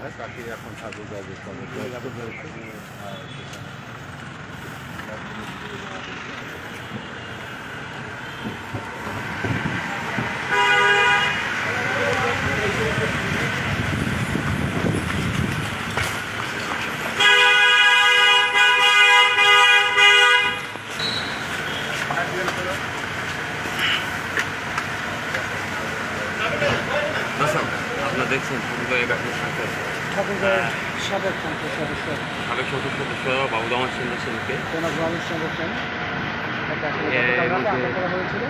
হয় তাকে এখন সাজু গাজু আপনারা দেখছেন ঠাকুরগাঁও একাত্তর সাথে। ঠাকুরগাঁও সাবেক সংসদ সদস্য। সাবেক সংসদ সদস্য বাবুদামা সিন্ধু সেনকে। জনাব চন্দ্র সেন। তাকে আসলে গতকাল রাতে মধ্যে- আটক করা হয়েছিল।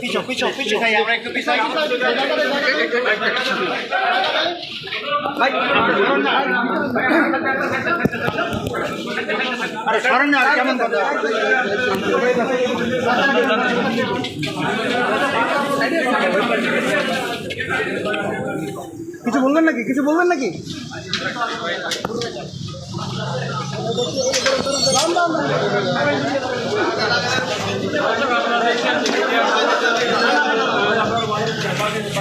পিছু পিছু পিছু ভাই আমরা একটু পিছু আরে সরেন আর কেমন কথা? কিছু বলবেন নাকি? কিছু বলবেন নাকি?